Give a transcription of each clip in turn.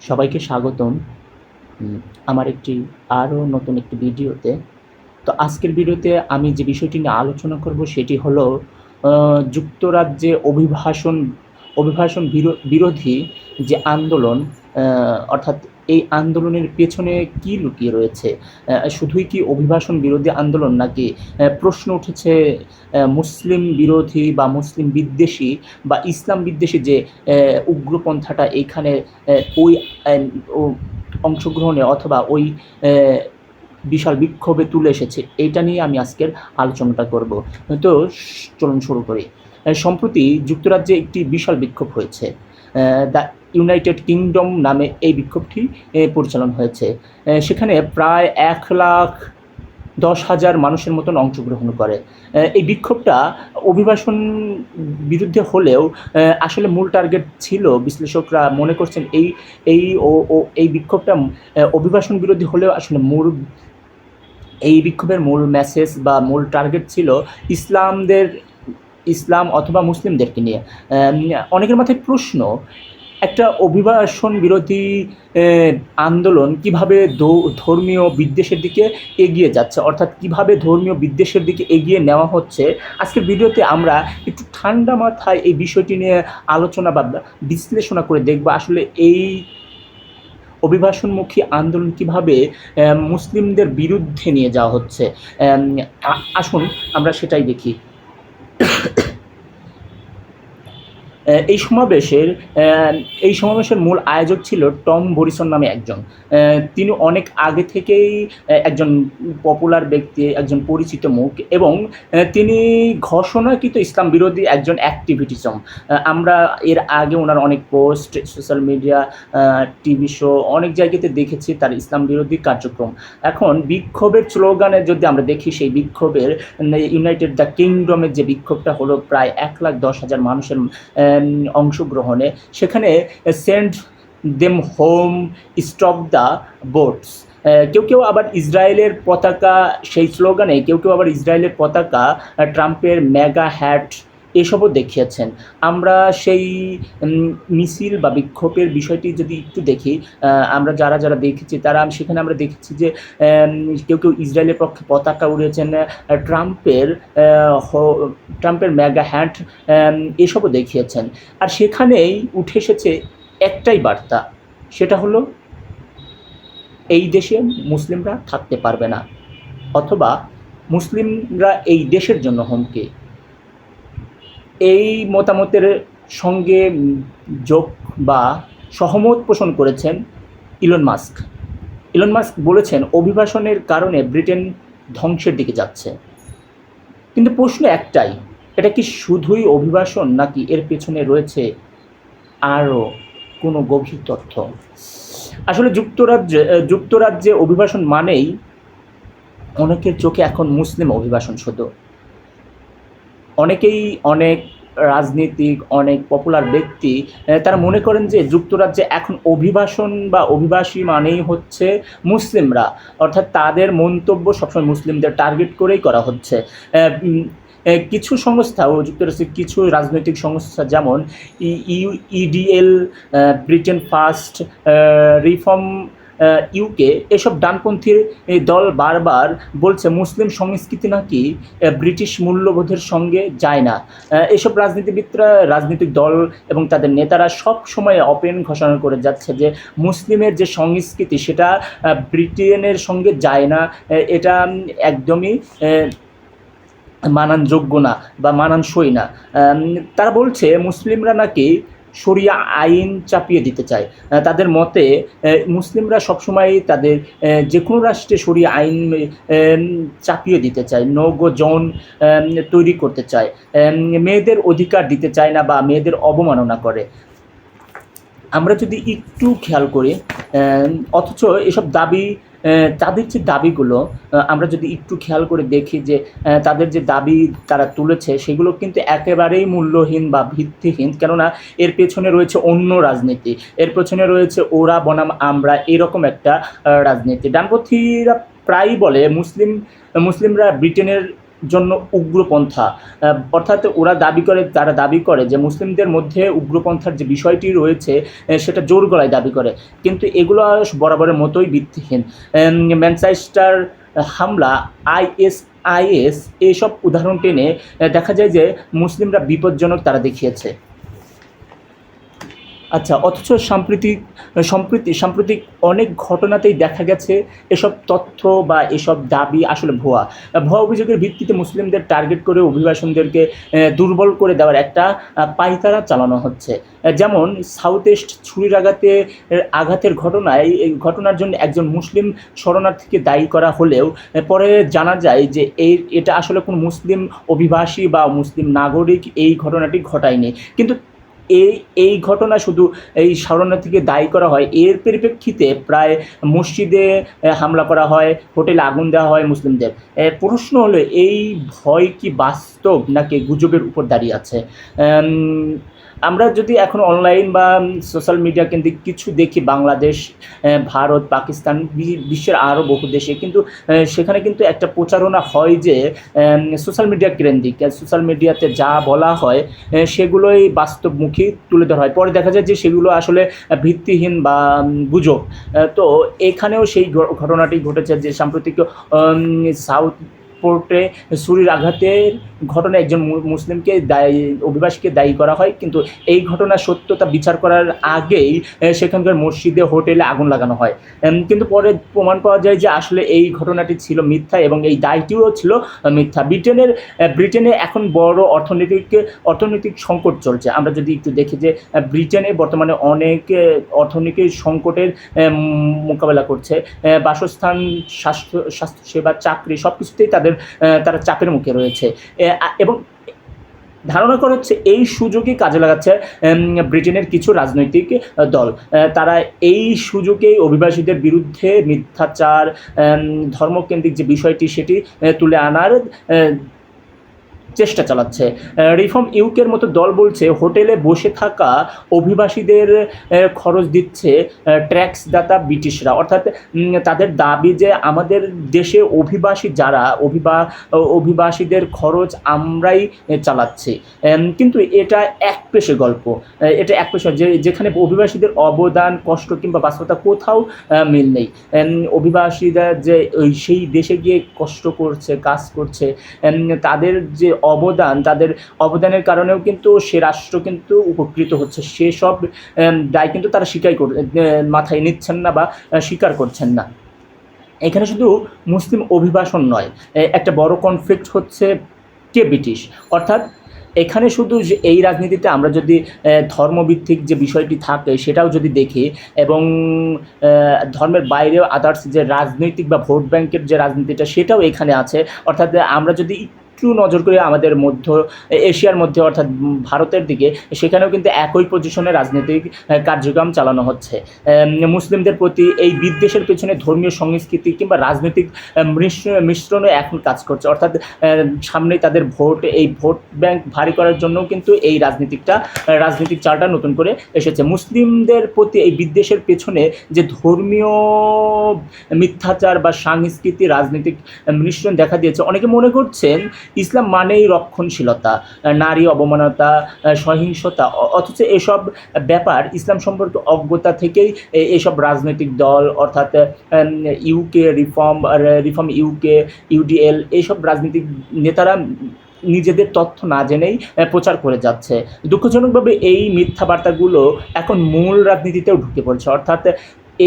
সবাইকে স্বাগতম। আমার একটি আরও নতুন একটি ভিডিওতে। তো আজকের ভিডিওতে আমি যে বিষয়টি নিয়ে আলোচনা করব সেটি হলো যুক্তরাজ্যে অভিভাষণ অভিভাষণ বিরো- বিরোধী যে আন্দোলন অর্থাৎ এই আন্দোলনের পেছনে কি লুকিয়ে রয়েছে? শুধুই কি অভিবাসন বিরোধী আন্দোলন নাকি প্রশ্ন উঠেছে মুসলিম বিরোধী বা মুসলিম বিদ্বেষী বা ইসলাম বিদ্বেষী যে উগ্রপন্থাটা এইখানে ওই অংশগ্রহণে অথবা ওই বিশাল বিক্ষোভে তুলে এসেছে এটা নিয়ে আমি আজকের আলোচনাটা করব। তো চলুন শুরু করি। সম্প্রতি যুক্তরাজ্যে একটি বিশাল বিক্ষোভ হয়েছে। দ্য ইউনাইটেড কিংডম নামে এই বিক্ষোভটি পরিচালন হয়েছে। সেখানে প্রায় এক লাখ দশ হাজার মানুষের মতন অংশগ্রহণ করে। এই বিক্ষোভটা অভিবাসন বিরুদ্ধে হলেও আসলে মূল টার্গেট ছিল, বিশ্লেষকরা মনে করছেন এই এই ও এই বিক্ষোভটা অভিবাসন বিরোধী হলেও আসলে মূল, এই বিক্ষোভের মূল মেসেজ বা মূল টার্গেট ছিল ইসলামদের, ইসলাম অথবা মুসলিমদেরকে নিয়ে। অনেকের মাথায় প্রশ্ন একটা অভিবাসন বিরোধী আন্দোলন কীভাবে ধর্মীয় বিদ্বেষের দিকে এগিয়ে যাচ্ছে? অর্থাৎ কীভাবে ধর্মীয় বিদ্বেষের দিকে এগিয়ে নেওয়া হচ্ছে? আজকের ভিডিওতে আমরা একটু ঠান্ডা মাথায় এই বিষয়টি নিয়ে আলোচনা বা বিশ্লেষণা করে দেখব আসলে এই অভিবাসনমুখী আন্দোলন কীভাবে মুসলিমদের বিরুদ্ধে নিয়ে যাওয়া হচ্ছে। আসুন আমরা সেটাই দেখি। এই সমাবেশের এই সমাবেশের মূল আয়োজক ছিল টম বরিসন নামে একজন। তিনি অনেক আগে থেকেই একজন পপুলার ব্যক্তি, একজন পরিচিত মুখ এবং তিনি ঘোষণাকৃত ইসলাম বিরোধী একজন অ্যাক্টিভিটিজম আমরা এর আগে ওনার অনেক post social media TV show অনেক জায়গাতে দেখেছি তার ইসলাম বিরোধী কার্যক্রম। এখন বিক্ষোভের স্লোগানে যদি আমরা দেখি, সেই বিক্ষোভের ইউনাইটেড দ্য কিংডমের যে বিক্ষোভটা হলো প্রায় এক লাখ দশ হাজার মানুষের অংশগ্রহণে। সেখানে send them home, stop the boats. কেউ কেউ আবার ইসরায়েলের পতাকা, সেই স্লোগানে কেউ কেউ আবার ইসরায়েলের পতাকা ট্রাম্পের মেগা হ্যাট এসবও দেখিয়েছেন। আমরা সেই মিছিল বা বিক্ষোভের বিষয়টি যদি একটু দেখি আমরা যারা যারা দেখেছি তারা সেখানে আমরা দেখেছি যে কেউ কেউ ইসরায়েলের পক্ষে পতাকা উড়িয়েছেন আহ, ট্রাম্পের ট্রাম্পের ম্যাগা হ্যান্ড এসবও দেখিয়েছেন। আর সেখানেই উঠে এসেছে একটাই বার্তা সেটা হলো এই দেশে মুসলিমরা থাকতে পারবে না অথবা মুসলিমরা এই দেশের জন্য হুমকি। এই মতামতের সঙ্গে যোগ বা সহমত পোষণ করেছেন ইলন মাস্ক। ইলন মাস্ক বলেছেন, অভিবাসনের কারণে ব্রিটেন ধ্বংসের দিকে যাচ্ছে। কিন্তু প্রশ্ন একটাই, এটা কি শুধুই অভিবাসন নাকি এর পেছনে রয়েছে আরও কোনো গভীর তথ্য? আসলে যুক্তরাজ্যে যুক্তরাজ্যে অভিবাসন মানেই অনেকের চোখে এখন মুসলিম অভিবাসন শুধু। অনেকেই অনেক রাজনীতিক, অনেক পপুলার ব্যক্তি তারা মনে করেন যে যুক্তরাজ্যে এখন অভিবাসন বা অভিবাসী মানেই হচ্ছে মুসলিমরা। অর্থাৎ তাদের মন্তব্য সবসময় মুসলিমদের টার্গেট করেই করা হচ্ছে। কিছু সংস্থা ও যুক্তরাষ্ট্রের কিছু রাজনৈতিক সংস্থা যেমন U EDL Britain First Reform UK এসব ডানপন্থীর দল বারবার বলছে মুসলিম সংস্কৃতি নাকি ব্রিটিশ মূল্যবোধের সঙ্গে যায় না। এসব রাজনীতিবিদরা, রাজনৈতিক দল এবং তাদের নেতারা সব সময় ওপেন ঘোষণা করে যাচ্ছে যে মুসলিমের যে সংস্কৃতি সেটা ব্রিটেনের সঙ্গে যায় না। এটা একদমই মানানযোগ্য না বা মানানসই না। তারা বলছে মুসলিমরা নাকি শরিয়া আইন চাপিয়ে দিতে চায়। তাদের মতে মুসলিমরা সবসময় তাদের যে কোনো রাষ্ট্রে শরিয়া আইন চাপিয়ে দিতে চায় নৌগ জন তৈরি করতে চায়। মেয়েদের অধিকার দিতে চায় না বা মেয়েদের অবমাননা করে। আমরা যদি একটু খেয়াল করি অথচ এসব দাবি তাদের যে দাবিগুলো আমরা যদি একটু খেয়াল করে দেখি যে তাদের যে দাবি তারা তুলেছে, সেগুলো কিন্তু একেবারেই মূল্যহীন বা ভিত্তিহীন। কেননা এর পেছনে রয়েছে অন্য রাজনীতি। এর পেছনে রয়েছে ওরা বনাম আমরা এরকম একটা রাজনীতি। ডানপন্থীরা প্রায়ই বলে, মুসলিম, মুসলিমরা ব্রিটেনের জন্য উগ্রপন্থা। অর্থাৎ ওরা দাবি করে, তারা দাবি করে যে মুসলিমদের মধ্যে উগ্রপন্থার যে বিষয়টি রয়েছে সেটা জোর গলায় দাবি করে। কিন্তু এগুলো বরাবরের মতোই ভিত্তিহীন। ম্যানচেস্টার হামলা আইএস আইএস এইসব উদাহরণ টেনে দেখা যায় যে মুসলিমরা বিপজ্জনক তারা দেখিয়েছে। আচ্ছা অথচ সাম্প্রতিক সম্প্রতি, সাম্প্রতিক অনেক ঘটনাতেই দেখা গেছে এসব তথ্য বা এসব দাবি আসলে ভুয়া। ভুয়া অভিযোগের ভিত্তিতে মুসলিমদের টার্গেট করে অভিবাসনদেরকে দুর্বল করে দেওয়ার একটা পাইতারা চালানো হচ্ছে। যেমন সাউথ ইস্ট ছুরির আঘাতে আঘাতের ঘটনায়, এই ঘটনার জন্য একজন মুসলিম শরণার্থীকে দায়ী করা হলেও পরে জানা যায় যে এই এটা আসলে কোনো মুসলিম অভিবাসী বা মুসলিম নাগরিক এই ঘটনাটি ঘটায়নি। কিন্তু এই এই ঘটনা শুধু এই শরণার্থীকে দায়ী করা হয়। এর পরিপ্রেক্ষিতে প্রায় মসজিদে হামলা করা হয়, হোটেলে আগুন দেওয়া হয় মুসলিমদের। প্রশ্ন হলো, এই ভয় কি বাস্তব নাকি গুজবের উপর দাঁড়িয়ে আছে? আমরা যদি এখন অনলাইন বা সোশ্যাল মিডিয়া কেন্দ্রিক কিছু দেখি, বাংলাদেশ ভারত, পাকিস্তান বিশ্বের আরও বহু দেশে, কিন্তু সেখানে কিন্তু একটা প্রচারণা হয় যে সোশ্যাল মিডিয়া কেন্দ্রিক সোশ্যাল মিডিয়াতে যা বলা হয় সেগুলোই বাস্তবমুখী তুলে ধরা হয়। পরে দেখা যায় যে সেগুলো আসলে ভিত্তিহীন বা গুজব। তো এখানেও সেই ঘটনাটি ঘটেছে যে সাম্প্রতিক সাউথ পোর্টে ছুরির আঘাতের ঘটনায় একজন মুসলিমকে দায়ী, অভিবাসীকে দায়ী করা হয়। কিন্তু এই ঘটনার সত্যতা বিচার করার আগেই সেখানকার মসজিদে, হোটেলে আগুন লাগানো হয়। কিন্তু পরে প্রমাণ পাওয়া যায় যে আসলে এই ঘটনাটি ছিল মিথ্যা এবং এই দায়টিও ছিল মিথ্যা। ব্রিটেনের ব্রিটেনে এখন বড় অর্থনৈতিক অর্থনৈতিক সংকট চলছে। আমরা যদি একটু দেখি যে ব্রিটেনে বর্তমানে অনেক অর্থনৈতিক সংকটের মোকাবেলা করছে। বাসস্থান, স্বাস্থ্য, স্বাস্থ্যসেবা, চাকরি সব কিছুতেই তাদের তারা চাপের মুখে রয়েছে। এবং ধারণা করা হচ্ছে এই সুযোগই কাজে লাগাচ্ছে ব্রিটেনের কিছু রাজনৈতিক দল। তারা এই সুযোগেই অভিবাসীদের বিরুদ্ধে মিথ্যাচার ধর্মকেন্দ্রিক যে বিষয়টি সেটি তুলে আনার চেষ্টা চালাচ্ছে। রিফর্ম ইউকের মতো দল বলছে, হোটেলে বসে থাকা অভিবাসীদের খরচ দিচ্ছে ট্যাক্স দাতা ব্রিটিশরা। অর্থাৎ তাদের দাবি যে আমাদের দেশে অভিবাসী যারা, অভিবা, অভিবাসীদের খরচ আমরাই চালাচ্ছি। কিন্তু এটা এক পেশে গল্প। এটা এক পেশে, যে, যেখানে অভিবাসীদের অবদান, কষ্ট কিংবা বাস্তবতা কোথাও মিল নেই। অভিবাসীরা যে সেই দেশে গিয়ে কষ্ট করছে, কাজ করছে তাদের যে অবদান, তাদের অবদানের কারণেও কিন্তু সে রাষ্ট্র কিন্তু উপকৃত হচ্ছে। সেসব দায় কিন্তু তারা স্বীকার কর মাথায় নিচ্ছেন না বা স্বীকার করছেন না। এখানে শুধু মুসলিম অভিবাসন নয় একটা বড় কনফ্লিক্ট হচ্ছে কে ব্রিটিশ? অর্থাৎ এখানে শুধু যে এই রাজনীতিতে আমরা যদি ধর্মভিত্তিক যে বিষয়টি থাকে সেটাও যদি দেখি এবং ধর্মের বাইরেও আদার্স যে রাজনৈতিক বা ভোট ব্যাংকের যে রাজনীতিটা সেটাও এখানে আছে। অর্থাৎ আমরা যদি একটু নজর করে আমাদের মধ্য, এশিয়ার মধ্যে অর্থাৎ ভারতের দিকে, সেখানেও কিন্তু একই পজিশনে রাজনৈতিক কার্যক্রম চালানো হচ্ছে। মুসলিমদের প্রতি এই বিদ্বেষের পেছনে ধর্মীয় সংস্কৃতি কিংবা রাজনৈতিক মিশ্র- মিশ্রণও এখন কাজ করছে। অর্থাৎ সামনেই তাদের ভোট, এই ভোট ব্যাংক ভারী করার জন্যও কিন্তু এই রাজনীতিকটা রাজনৈতিক চালটা নতুন করে এসেছে। মুসলিমদের প্রতি এই বিদ্বেষের পেছনে যে ধর্মীয় মিথ্যাচার বা সাংস্কৃতি রাজনৈতিক মিশ্রণ দেখা দিয়েছে, অনেকে মনে করছেন ইসলাম মানেই রক্ষণশীলতা নারী অবমানতা সহিংসতা অথচ এসব ব্যাপার ইসলাম সম্পর্কে অজ্ঞতা থেকেই এসব রাজনৈতিক দল অর্থাৎ UK reform reform UK UDL এইসব রাজনৈতিক নেতারা নিজেদের তথ্য না জেনেই প্রচার করে যাচ্ছে। দুঃখজনকভাবে এই মিথ্যা বার্তাগুলো এখন মূল রাজনীতিতেও ঢুকে পড়ছে। অর্থাৎ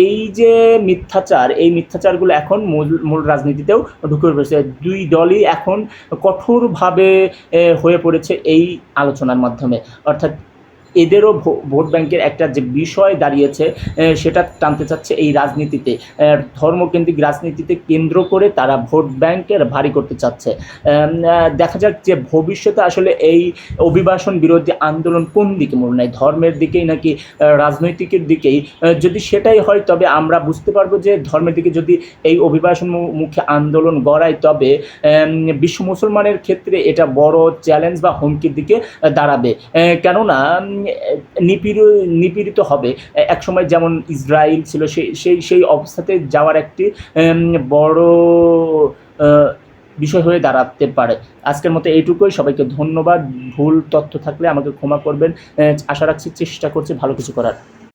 এই যে মিথ্যাচার, এই মিথ্যাচারগুলো এখন মূল মূল রাজনীতিতেও ঢুকে পড়েছে। দুই দলই এখন কঠোরভাবে হয়ে পড়েছে এই আলোচনার মাধ্যমে। অর্থাৎ এদেরও ভোট ব্যাংকের একটা যে বিষয় দাঁড়িয়েছে সেটা টানতে চাচ্ছে এই রাজনীতিতে। ধর্মকেন্দ্রিক রাজনীতিতে কেন্দ্র করে তারা ভোট ব্যাংকের ভারী করতে চাচ্ছে। দেখা যাক যে ভবিষ্যতে আসলে এই অভিবাসন বিরোধী আন্দোলন কোন দিকে মনে নেয়। ধর্মের দিকেই নাকি রাজনৈতিকের দিকেই? যদি সেটাই হয়, তবে আমরা বুঝতে পারব যে ধর্মের দিকে যদি এই অভিবাসন মুখে আন্দোলন গড়ায়, তবে বিশ্ব মুসলমানের ক্ষেত্রে এটা বড় চ্যালেঞ্জ বা হুমকির দিকে দাঁড়াবে। কেননা নিপীড় নিপীড়িত হবে। এক সময় যেমন ইসরায়েল ছিল সেই সেই সেই অবস্থাতে যাওয়ার একটি বড় বিষয় হয়ে দাঁড়াতে পারে। আজকের মতো এইটুকুই। সবাইকে ধন্যবাদ। ভুল তথ্য থাকলে আমাকে ক্ষমা করবেন। আশা রাখছি চেষ্টা করছি ভালো কিছু করার।